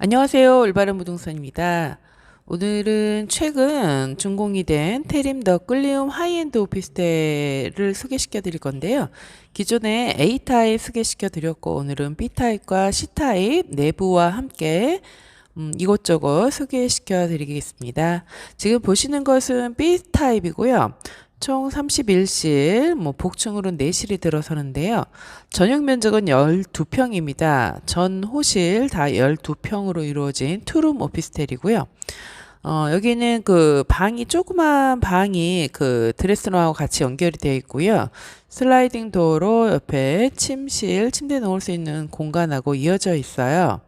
안녕하세요. 올바른 부동산입니다. 오늘은 최근 준공이 된 테림 더 끌리움 하이엔드 오피스텔을 소개시켜 드릴 건데요. 기존에 A타입 소개시켜 드렸고 오늘은 B타입과 C타입 내부와 함께 음, 이것저것 소개시켜 드리겠습니다. 지금 보시는 것은 B타입이고요. 총 31실, 뭐 복층으로 4실이 들어서는데요. 전용 면적은 12평입니다. 전 호실 다 12평으로 이루어진 투룸 오피스텔이고요. 어, 여기는 그 방이 조그만 방이 그 드레스룸하고 같이 연결이 되어 있고요. 슬라이딩 도어로 옆에 침실, 침대 놓을 수 있는 공간하고 이어져 있어요.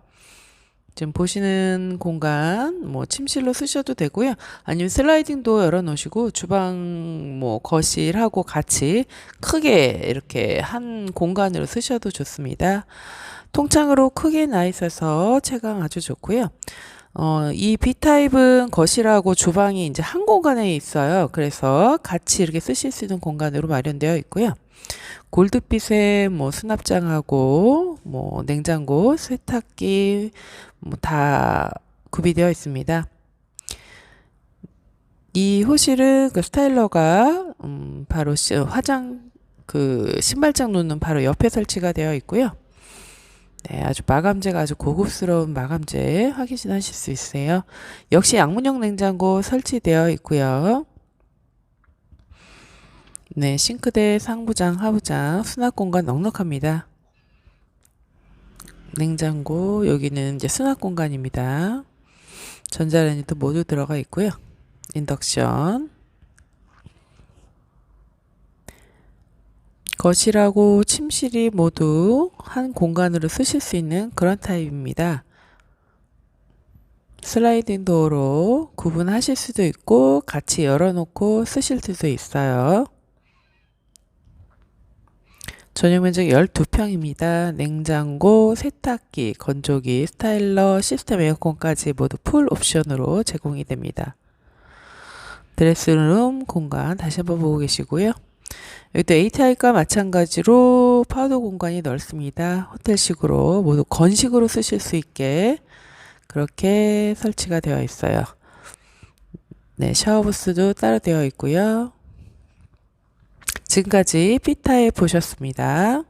지금 보시는 공간 뭐 침실로 쓰셔도 되고요. 아니면 슬라이딩 도어 열어 놓으시고 주방 뭐 거실하고 같이 크게 이렇게 한 공간으로 쓰셔도 좋습니다. 통창으로 크게 나 있어서 채광 아주 좋고요. 어, 이 B타입은 거실하고 주방이 이제 한 공간에 있어요. 그래서 같이 이렇게 쓰실 수 있는 공간으로 마련되어 있고요. 골드빛의 뭐 수납장하고 뭐 냉장고, 세탁기 뭐 다 구비되어 있습니다. 이 호실은 그 스타일러가 음 바로 시- 화장 그 신발장 놓는 바로 옆에 설치가 되어 있고요. 네, 아주 마감재가 아주 고급스러운 마감재 확인하실 수 있어요. 역시 양문형 냉장고 설치되어 있고요. 네, 싱크대, 상부장, 하부장, 수납 공간 넉넉합니다. 냉장고, 여기는 이제 수납 공간입니다. 전자레인지도 모두 들어가 있고요. 인덕션. 거실하고 침실이 모두 한 공간으로 쓰실 수 있는 그런 타입입니다. 슬라이딩 도어로 구분하실 수도 있고 같이 열어놓고 쓰실 수도 있어요. 전용 면적 12평입니다. 냉장고, 세탁기, 건조기, 스타일러, 시스템 에어컨까지 모두 풀 옵션으로 제공이 됩니다. 드레스룸 공간 다시 한번 보고 계시고요. 여기도 A타입과 마찬가지로 파우더 공간이 넓습니다. 호텔식으로 모두 건식으로 쓰실 수 있게 그렇게 설치가 되어 있어요. 네, 샤워부스도 따로 되어 있고요. 지금까지 B타입 보셨습니다.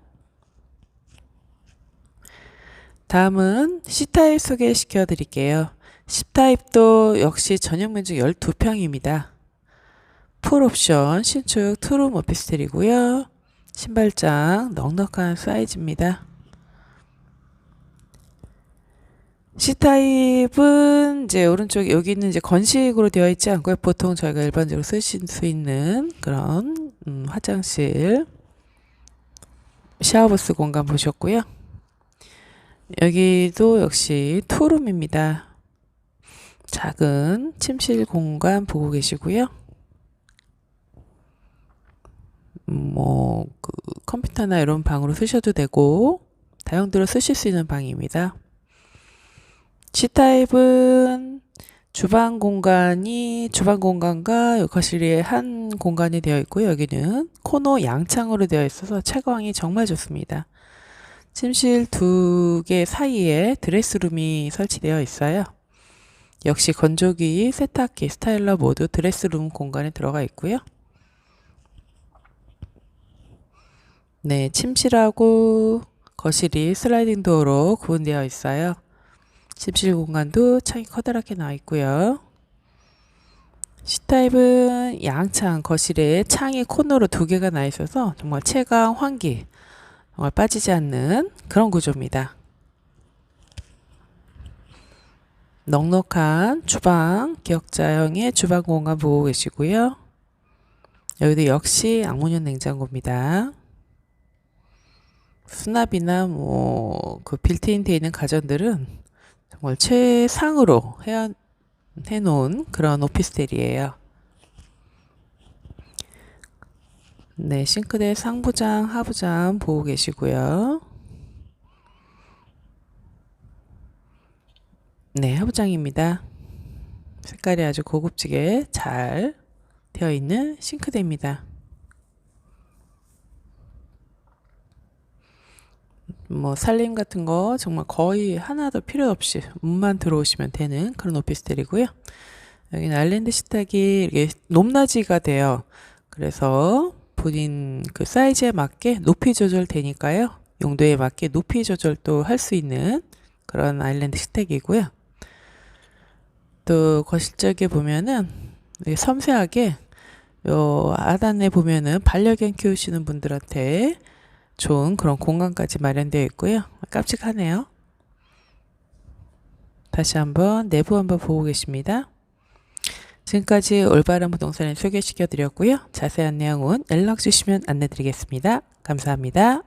다음은 C타입 소개시켜 드릴게요. C타입도 역시 전용 면적 12평입니다. 풀옵션 신축 투룸 오피스텔이고요. 신발장 넉넉한 사이즈입니다. C타입은 이제 오른쪽 여기는 이제 건식으로 되어 있지 않고요. 보통 저희가 일반적으로 쓰실 수 있는 그런 음, 화장실 샤워부스 공간 보셨고요. 여기도 역시 투룸입니다. 작은 침실 공간 보고 계시고요. 뭐, 그, 컴퓨터나 이런 방으로 쓰셔도 되고, 다용도로 쓰실 수 있는 방입니다. C타입은 주방 공간이, 주방 공간과 거실이 한 공간이 되어 있고요. 여기는 코너 양창으로 되어 있어서 채광이 정말 좋습니다. 침실 두 개 사이에 드레스룸이 설치되어 있어요. 역시 건조기, 세탁기, 스타일러 모두 드레스룸 공간에 들어가 있고요. 네, 침실하고 거실이 슬라이딩 도어로 구분되어 있어요. 침실 공간도 창이 커다랗게 나와 있고요. C타입은 양창 거실에 창이 코너로 두 개가 나 있어서 정말 채광 환기 정말 빠지지 않는 그런 구조입니다. 넉넉한 주방 기역자형의 주방 공간 보고 계시고요. 여기도 역시 양문형 냉장고입니다. 수납이나 뭐 그 빌트인 돼 있는 가전들은 정말 최상으로 해, 해놓은 그런 오피스텔이에요. 네, 싱크대 상부장, 하부장 보고 계시고요. 네, 하부장입니다. 색깔이 아주 고급지게 잘 되어 있는 싱크대입니다. 뭐 살림 같은 거 정말 거의 하나도 필요 없이 문만 들어오시면 되는 그런 오피스텔이고요. 여기는 아일랜드 식탁이 이렇게 높낮이가 돼요. 그래서 본인 그 사이즈에 맞게 높이 조절되니까요. 용도에 맞게 높이 조절도 할 수 있는 그런 아일랜드 식탁이고요. 또 거실 쪽에 보면은 섬세하게 요 하단에 보면은 반려견 키우시는 분들한테 좋은 그런 공간까지 마련되어 있고요. 깜찍하네요. 다시 한번 내부 한번 보고 계십니다. 지금까지 올바른 부동산을 소개시켜 드렸고요. 자세한 내용은 연락 주시면 안내 드리겠습니다. 감사합니다.